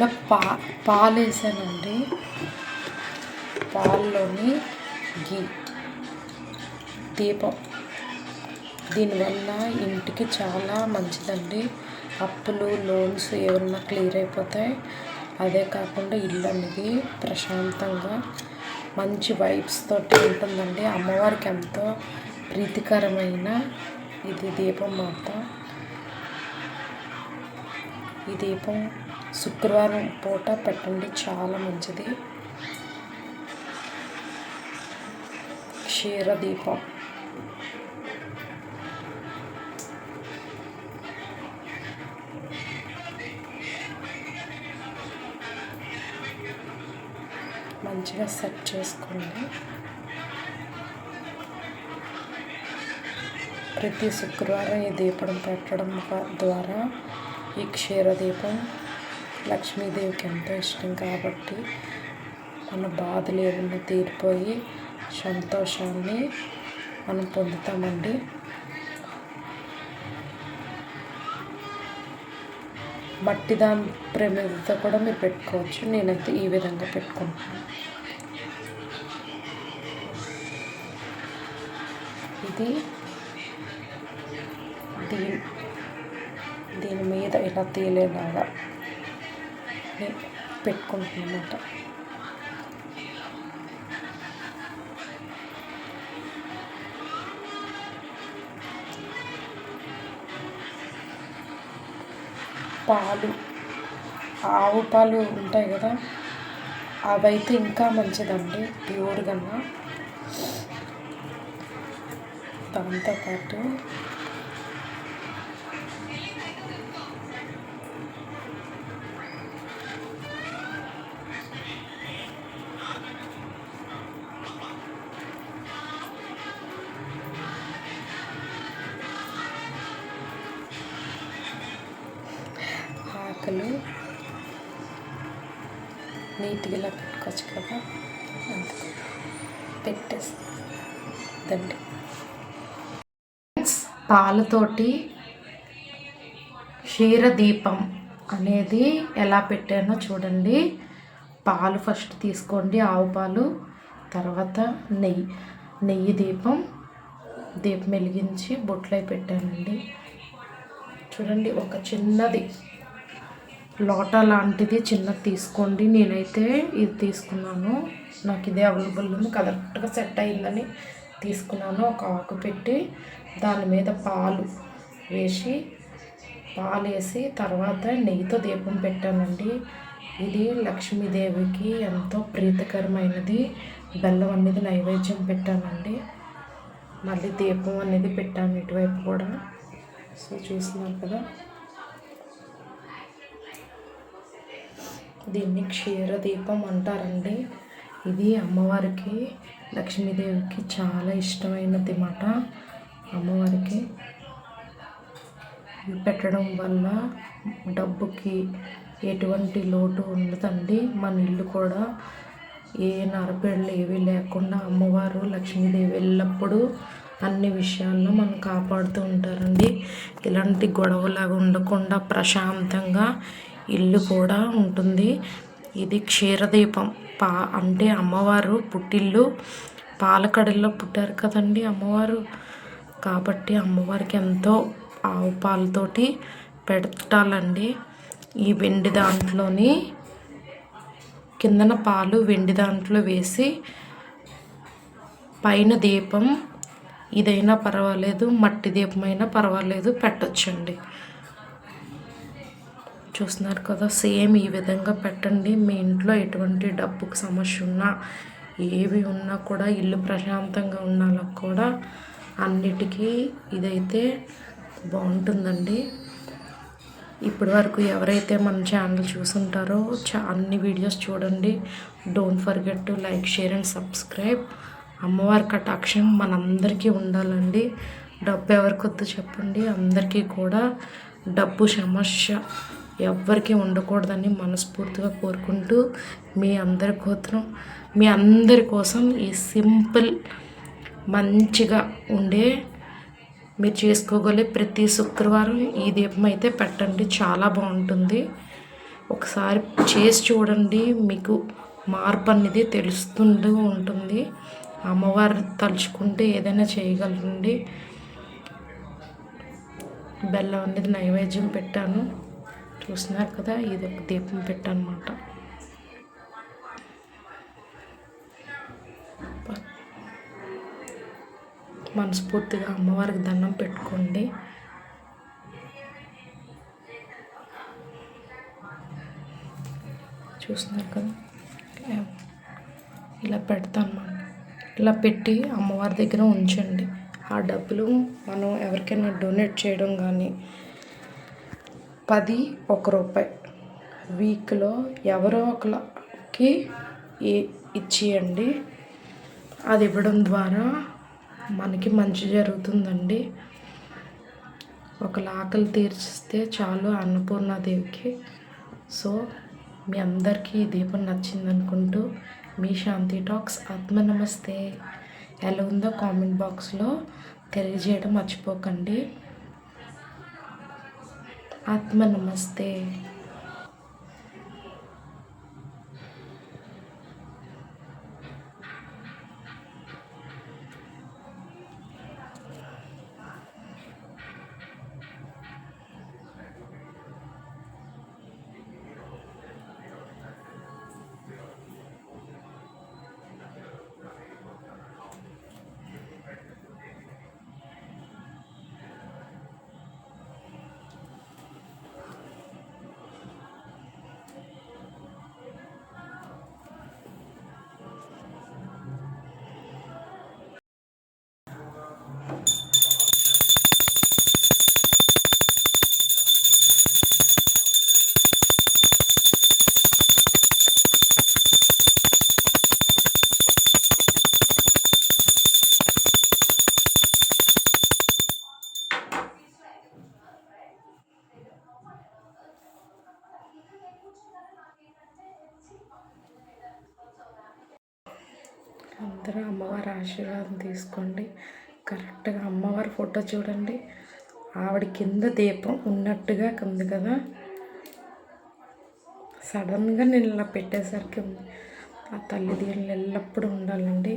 ఇందులో పా పాలు వేసానండి పాల్లోని గీ దీపం. దీనివల్ల ఇంటికి చాలా మంచిదండి. అప్పులు లోన్స్ ఏమన్నా క్లియర్ అయిపోతాయి. అదే కాకుండా ఇల్లు అనేది ప్రశాంతంగా మంచి వైబ్స్ తోటి ఉంటుందండి. అమ్మవారికి ఎంతో ప్రీతికరమైన ఇది దీపం మాత్రం. ఈ దీపం శుక్రవారం పూట పెట్టండి చాలా మంచిది. క్షీర దీపం మంచిగా సెట్ చేసుకోండి. ప్రతి శుక్రవారం ఈ దీపం పెట్టడం ద్వారా ఈ క్షీర దీపం లక్ష్మీదేవికి ఎంతో ఇష్టం కాబట్టి మన బాధలు ఏమన్నా తీరిపోయి సంతోషాన్ని మనం పొందుతామండి. మట్టి దాని ప్రమిదతో కూడా మీరు పెట్టుకోవచ్చు. నేనైతే ఈ విధంగా పెట్టుకుంటాను ఇది దీని దీని మీద ఇలా తేలేలాగా పెట్టుకుంటున్నమాట పాలు ఆవు పాలు ఉంటాయి కదా అవైతే ఇంకా మంచిదండి ప్యూర్ కన్నా. దాంతోపాటు నీట్గా ఇలా పెట్టుకోవచ్చు కదా. అంత పెట్టేస్తండి పాలతోటి క్షీరదీపం అనేది ఎలా పెట్టానో చూడండి. పాలు ఫస్ట్ తీసుకోండి ఆవు పాలు తర్వాత నెయ్యి. నెయ్యి దీపం దీపం వెలిగించి బొట్లై పెట్టానండి. చూడండి ఒక చిన్నది లోటా లాంటిది చిన్నది తీసుకోండి. నేనైతే ఇది తీసుకున్నాను. నాకు ఇదే అవైలబుల్ ఉంది. కరెక్ట్గా సెట్ అయిందని తీసుకున్నాను. ఒక ఆకు పెట్టి దాని మీద పాలు వేసి పాలు వేసి తర్వాత నెయ్యితో దీపం పెట్టానండి. ఇది లక్ష్మీదేవికి ఎంతో ప్రీతికరమైనది. బెల్లం అనేది నైవేద్యం పెట్టానండి. మళ్ళీ దీపం అనేది పెట్టాను ఇటువైపు కూడా. సో చూస్తున్నారు కదా. దీన్ని క్షీర దీపం అంటారండి. ఇది అమ్మవారికి లక్ష్మీదేవికి చాలా ఇష్టమైనది మాట. అమ్మవారికి పెట్టడం వల్ల డబ్బుకి ఎటువంటి లోటు ఉండదండి. మన ఇల్లు కూడా ఏ నరపేళ్ళు ఏవి లేకుండా అమ్మవారు లక్ష్మీదేవి ఎల్లప్పుడూ అన్ని విషయాల్లో మనం కాపాడుతూ ఉంటారండి. ఇలాంటి గొడవలాగా ఉండకుండా ప్రశాంతంగా ఇల్లు కూడా ఉంటుంది. ఇది క్షీరదీపం. పా అంటే అమ్మవారు పుట్టిల్లు పాలకడల్లో పుట్టారు కదండి అమ్మవారు. కాబట్టి అమ్మవారికి ఎంతో ఆవు పాలతోటి పెట్టాలండి. ఈ వెండి దాంట్లోని కిందన పాలు వెండి దాంట్లో వేసి పైన దీపం ఇదైనా పర్వాలేదు మట్టి దీపమైనా పర్వాలేదు పెట్టొచ్చండి. చూస్తున్నారు కదా సేమ్ ఈ విధంగా పెట్టండి. మీ ఇంట్లో ఎటువంటి డబ్బుకు సమస్య ఉన్నా ఏవి ఉన్నా కూడా ఇల్లు ప్రశాంతంగా ఉండాలో కూడా అన్నిటికీ ఇదైతే బాగుంటుందండి. ఇప్పటి వరకు ఎవరైతే మన ఛానల్ చూసుంటారో చా అన్ని వీడియోస్ చూడండి. Don't forget to like share and subscribe అమ్మవారి కటాక్షం మనందరికీ ఉండాలండి. డబ్బు ఎవరికొద్దు చెప్పండి. అందరికీ కూడా డబ్బు సమస్య ఎవ్వరికీ ఉండకూడదని మనస్ఫూర్తిగా కోరుకుంటూ మీ అందరి కోసం మీ అందరి కోసం ఈ సింపుల్ మంచిగా ఉండే మీరు చేసుకోగలే ప్రతి శుక్రవారం ఈ దీపం అయితే పెట్టండి. చాలా బాగుంటుంది. ఒకసారి చేసి చూడండి. మీకు మార్పు అనేది తెలుస్తుంటూ ఉంటుంది. అమ్మవారు తలుచుకుంటే ఏదైనా చేయగలరండి. బెల్లం అనేది నైవేద్యం పెట్టాను. చూస్తున్నారు కదా ఇది ఒక దీపం పెట్టనమాట మనస్ఫూర్తిగా అమ్మవారికి దండం పెట్టుకోండి. చూస్తున్నారు కదా? ఇలా పెడతాను ఇలా పెట్టి అమ్మవారి దగ్గర ఉంచండి. ఆ డబ్బులు మనం ఎవరికైనా డొనేట్ చేయడం కానీ పది ఒక రూపాయి. వీక్లో ఎవరో ఒకరికి ఇచ్చేయండి. అది ఇవ్వడం ద్వారా మనకి మంచి జరుగుతుందండి. ఒక ఆకలి తీర్చిస్తే చాలు అన్నపూర్ణాదేవికి సో మీ అందరికీ ఈ దీపం నచ్చిందనుకుంటూ మీ శాంతి టాక్స్ ఆత్మ నమస్తే. ఎలా ఉందో కామెంట్ బాక్స్లో తెలియజేయడం మర్చిపోకండి. ఆత్మ నమస్తే అందరూ అమ్మవారి ఆశీర్వాదం తీసుకోండి. కరెక్ట్గా అమ్మవారి ఫోటో చూడండి. ఆవిడ కింద దీపం ఉన్నట్టుగా ఉంది కదా. సడన్గా నేను ఇలా పెట్టేసరికి ఆ తల్లిదండ్రులు ఎల్లప్పుడూ ఉండాలండి.